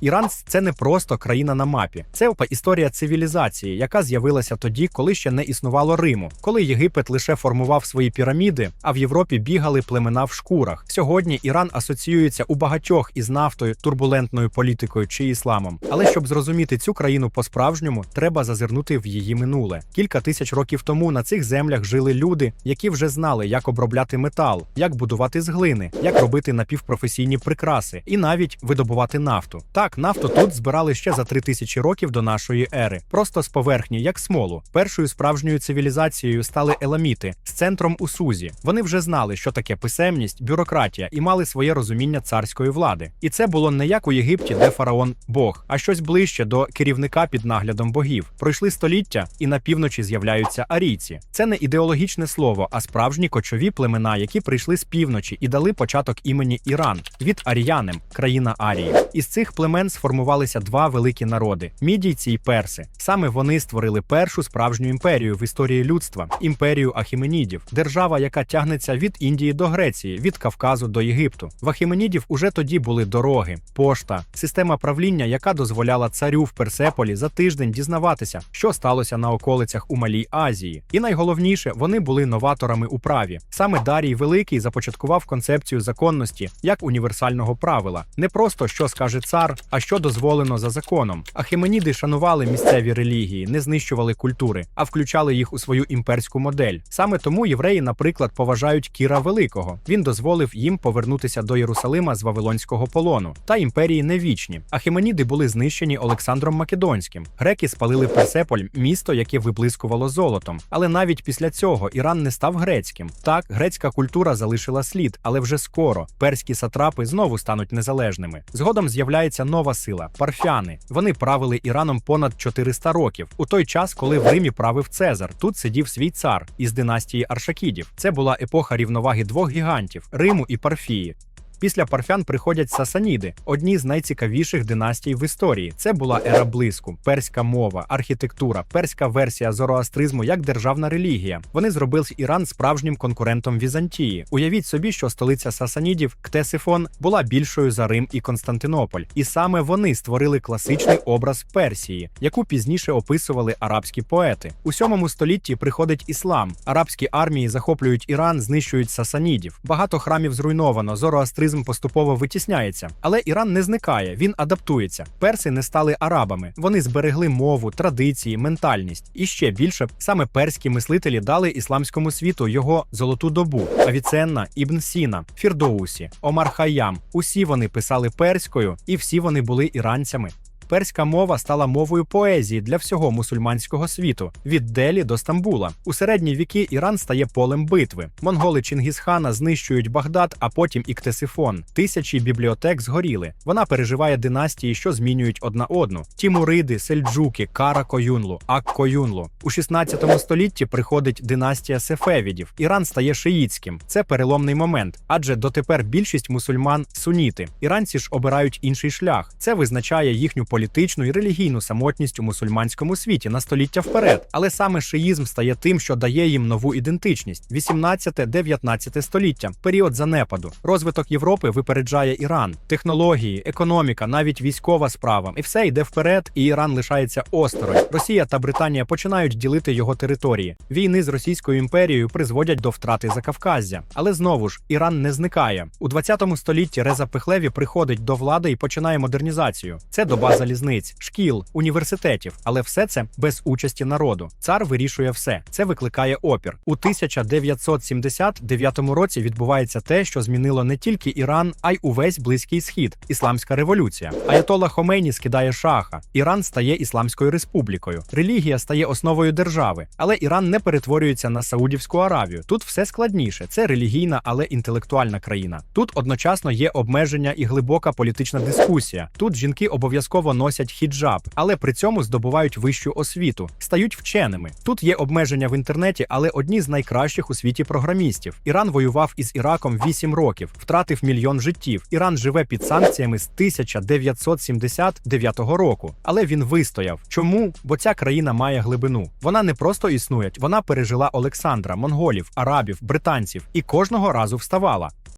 Іран це не просто країна на мапі, це історія цивілізації, яка з'явилася тоді, коли ще не існувало Риму, коли Єгипет лише формував свої піраміди, а в Європі бігали племена в шкурах. Сьогодні Іран асоціюється у багатьох із нафтою, турбулентною політикою чи ісламом. Але щоб зрозуміти цю країну по-справжньому, треба зазирнути в її минуле. Кілька тисяч років тому на цих землях жили люди, які вже знали, як обробляти метал, як будувати з глини, як робити напівпрофесійні прикраси і навіть видобувати нафту. Так, нафту тут збирали ще за три тисячі років до нашої ери, просто з поверхні, як смолу. Першою справжньою цивілізацією стали еламіти з центром у Сузі. Вони вже знали, що таке писемність, бюрократія і мали своє розуміння царської влади. І це було не як у Єгипті, де фараон Бог, а щось ближче до керівника під наглядом богів. Пройшли століття, і на півночі з'являються арійці. Це не ідеологічне слово, а справжні кочові племена, які прийшли з півночі і дали початок імені Іран від Ар'янем, країна Арії. Із цих племен сформувалися два великі народи мідійці і перси. Саме вони створили першу справжню імперію в історії людства імперію Ахіменідів, держава, яка тягнеться від Індії до Греції, від Кавказу до Єгипту. В Ахіменідів уже тоді були дороги, пошта, система правління, яка дозволяла царю в Персеполі за тиждень дізнаватися, що сталося на околицях у Малій Азії. І найголовніше, вони були новаторами у праві. Саме Дарій Великий започаткував концепцію законності як універсального правила, не просто що скаже цар, а що дозволено за законом. Ахеменіди шанували місцеві релігії, не знищували культури, а включали їх у свою імперську модель. Саме тому євреї, наприклад, поважають Кіра Великого. Він дозволив їм повернутися до Єрусалима з Вавилонського полону. Та імперії не вічні. Ахеменіди були знищені Олександром Македонським. Греки спалили Персеполь, місто, яке виблискувало золотом. Але навіть після цього Іран не став грецьким. Так, грецька культура залишила слід, але вже скоро перські сатрапи знову стануть незалежними. Згодом з'являється нова сила парфяни. Вони правили Іраном понад 400 років. У той час, коли в Римі правив Цезар, тут сидів свій цар із династії Аршакідів. Це була епоха рівноваги двох гігантів Риму і Парфії. Після парфян приходять сасаніди, одні з найцікавіших династій в історії. Це була ера блиску, перська мова, архітектура, перська версія зороастризму як державна релігія. Вони зробили Іран справжнім конкурентом Візантії. Уявіть собі, що столиця сасанідів Ктесифон була більшою за Рим і Константинополь, і саме вони створили класичний образ Персії, яку пізніше описували арабські поети. У сьомому столітті приходить іслам. Арабські армії захоплюють Іран, знищують сасанідів. Багато храмів зруйновано. Зороастризм поступово витісняється, але Іран не зникає, він адаптується. Перси не стали арабами. Вони зберегли мову, традиції, ментальність. І ще більше саме перські мислителі дали ісламському світу його золоту добу. Авіценна, Ібн Сіна, Фірдоусі, Омар Хайям. Усі вони писали перською, і всі вони були іранцями. Перська мова стала мовою поезії для всього мусульманського світу від Делі до Стамбула. У середні віки Іран стає полем битви. Монголи Чингісхана знищують Багдад, а потім і Ктесифон. Тисячі бібліотек згоріли. Вона переживає династії, що змінюють одна одну: Тімуриди, Сельджуки, Кара Коюнлу, Ак Коюнлу. У 16 столітті приходить династія Сефевідів. Іран стає шиїцьким. Це переломний момент, адже дотепер більшість мусульман суніти. Іранці ж обирають інший шлях. Це визначає їхню політичну і релігійну самотність у мусульманському світі на століття вперед. Але саме шиїзм стає тим, що дає їм нову ідентичність: 18-19 століття, період занепаду. Розвиток Європи випереджає Іран, технології, економіка, навіть військова справа. І все йде вперед, і Іран лишається осторонь. Росія та Британія починають ділити його території. Війни з Російською імперією призводять до втрати Закавказя. Але знову ж Іран не зникає у 20 столітті. Реза Пехлеві приходить до влади і починає модернізацію. Це доба залізниць, шкіл, університетів, але все це без участі народу. Цар вирішує все. Це викликає опір. У 1979 році відбувається те, що змінило не тільки Іран, а й увесь близький схід. Ісламська революція. Аятолла Хомейні скидає шаха. Іран стає ісламською республікою. Релігія стає основою держави, але Іран не перетворюється на Саудівську Аравію. Тут все складніше. Це релігійна, але інтелектуальна країна. Тут одночасно є обмеження і глибока політична дискусія. Тут жінки обов'язково носять хіджаб, але при цьому здобувають вищу освіту, стають вченими. Тут є обмеження в інтернеті, але одні з найкращих у світі програмістів. Іран воював із Іраком 8 років, втратив мільйон життів. Іран живе під санкціями з 1979 року, але він вистояв. Чому? Бо ця країна має глибину. Вона не просто існує, вона пережила Олександра, монголів, арабів, британців і кожного разу вставала.